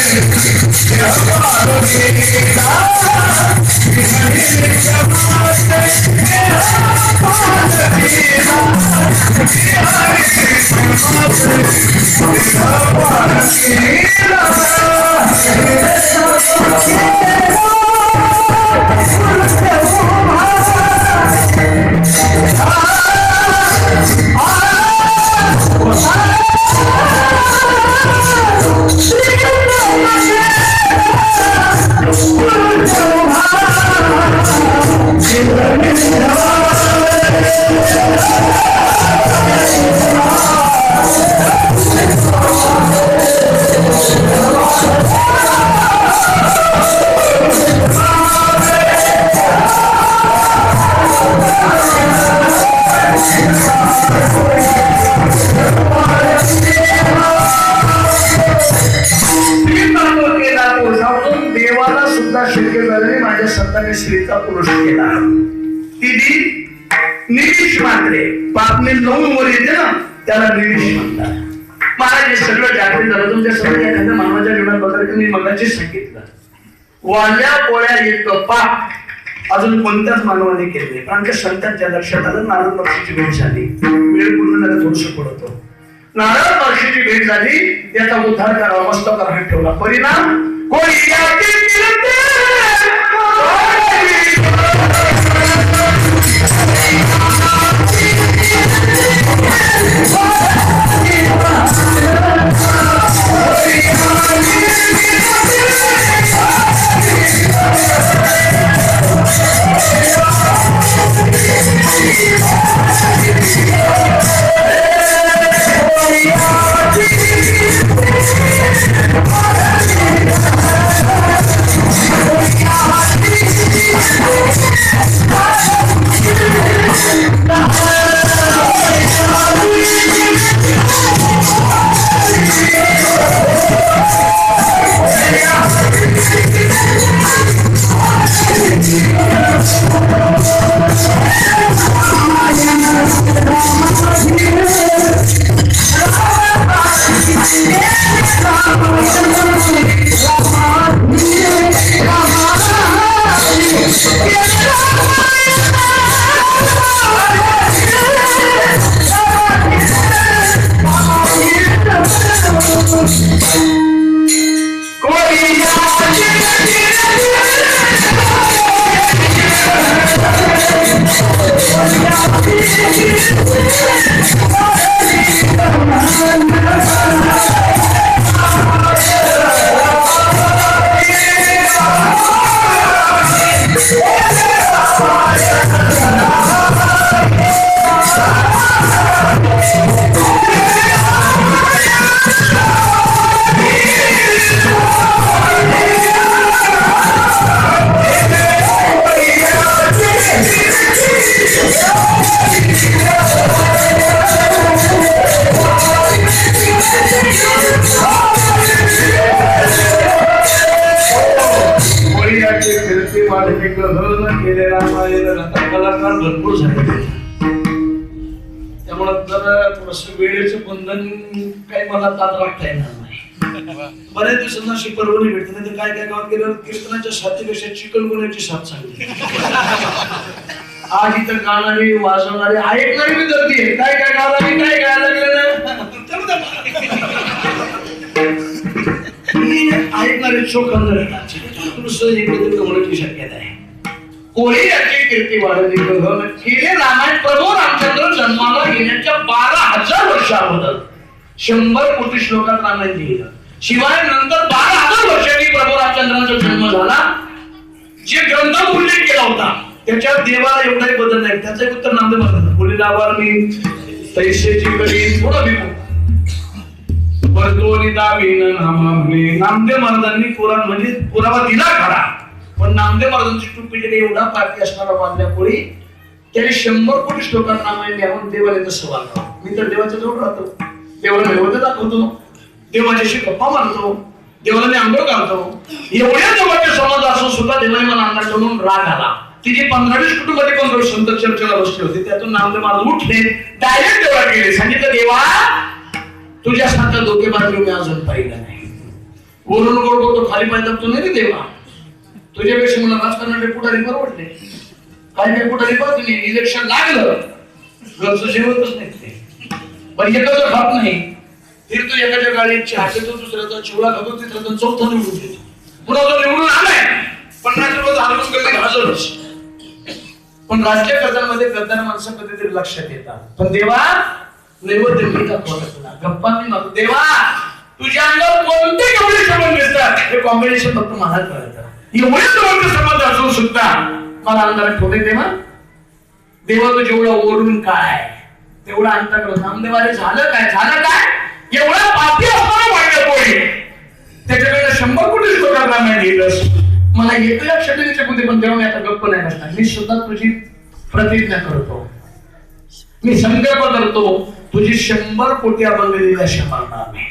मी देवाला सुद्धा शक्य झाले माझ्या संतांनी स्त्रीचा पुरुष केला. तिने निमिष मात्रे पापने नऊ वर येते ना त्याला निमिष म्हणतात. मला हे सगळं जागृत झालं. तुमच्या सगळ्या एखाद्या मानवाच्या जीवनात बदल मी मगाशी सांगितलं. वाल्या पोळ्या इतकं पाप अजून कोणत्याच मानवाने केले नाही. कारण त्या संतांच्या लक्षात आलं नारद पक्षीची भेट झाली. वेळ पूर्ण त्याला थोडस पडतो नारद पक्षीची भेट झाली त्याचा उद्धार करावा मस्त करायला ठेवला. परिणाम कोणी? Música केलेला कलाकार भरपूर झाले त्यामुळं तर थोडस वेळेचं बंधन काही मला ताज राखता येणार नाही. बऱ्याच दिवसांना अशी परवणी भेटते नाही तर काय काय गावात गेल्यावर कीर्तनाच्या साथीपेक्षा चिकन गुन्ह्याची साथ सांगते. आज इथं गाणारी वाजवणारी ऐकणारी मी गर्दी आहे. काय काय गावाला मी काय गायला लागलं ना चलू द्या मला. होण्याची शक्यता आहे. कोणी याची कीर्ती वाढवली बघ. गेले हो? रामायण प्रभू रामचंद्र जन्माला येण्याच्या बारा हजार वर्ष अगोदर. शंभर कोटी श्लोकात रामायण लिहिलं. शिवाय नंतर बारा हजार वर्षांनी प्रभू रामचंद्रांचा जन्म झाला. जे ग्रंथ उल्लेख केला होता त्याच्यात देवाला एवढाही बदल नाही. त्याचं उत्तर नामदेव महाराज बोली लाभार मी तैसेची करी थोडं विमुख वर्तोनी दावीन नामा म्हणे नामदेव महाराजांनी पुराण म्हणजे पुरावा दिला खरा. पण नामदेव महाराजांची टुपी एवढा पाठी असणारा बांधल्यामुळे त्याने शंभर कोटी श्लोकांना रामायण आपण देवाला तसं बांधला मी तर देवाच्या जवळ राहतो. देवाला नैवेद्य दाखवतो. देवाच्याशी गप्पा मारतो. देवाला मी आंघोळ घालतो. एवढ्या देवाच्या समाज असून सुद्धा देवाने मला अंगात ठेवून राग आला. तिचे पंधरावीस कुटुंबाचे पण संत चर्चेला बसले होते. त्यातून नामदेव महाराज उठले डायरेक्ट देवाला गेले. सांगितलं देवा तुझ्यासारखा धोकेबाज मी अजून पाहिलं नाही. वरून गोड करतो खाली पाहिजे तू नाही देवा. तुझ्यापेक्षा मला राजकारणाचे पुढारी परवडले. काही काही पुढारी नाही इलेक्शन लागलं. घरचं जेवतच नाही ते. पण एकाचं खात नाही. फिरतो एकाच्या गाडीत चहा तो दुसऱ्याचा चिवळा खातो तिसऱ्याचा चौथा निवडून देतो. पुन्हा तो निवडून आलाय. पन्नास रुपयाचा हलवून गेले हजरच. पण राजकीय कर्जांमध्ये कर्जाने माणसं कधीतरी लक्षात येतात. पण देवा नैवेद्य मी दाखवलं तुला गप्पा मी मागतो देवा तुझ्या अंगावर कोणते एवढे संबंध दिसतात हे कॉम्बिनेशन फक्त मला कळतं एवढे समोरचे संबंध असून सुद्धा मला अंगाला ठोके देवा देवा तू जेवढा ओरडून काय तेवढा तेवढं अंतर्गत नामदेवारे झालं काय झालं काय एवढा पापी असताना वाटलं पोळी त्याच्याकडे शंभर कोटी श्लोकात रामायण मला एक लाख षटकीचे पुढे पण देवा मी आता गप्प नाही बसणार मी सुद्धा तुझी प्रतिज्ञा करतो. मी संकल्प करतो. तुझी शंभर कोटी अभंग दिल्याशिवाय मरणार नाही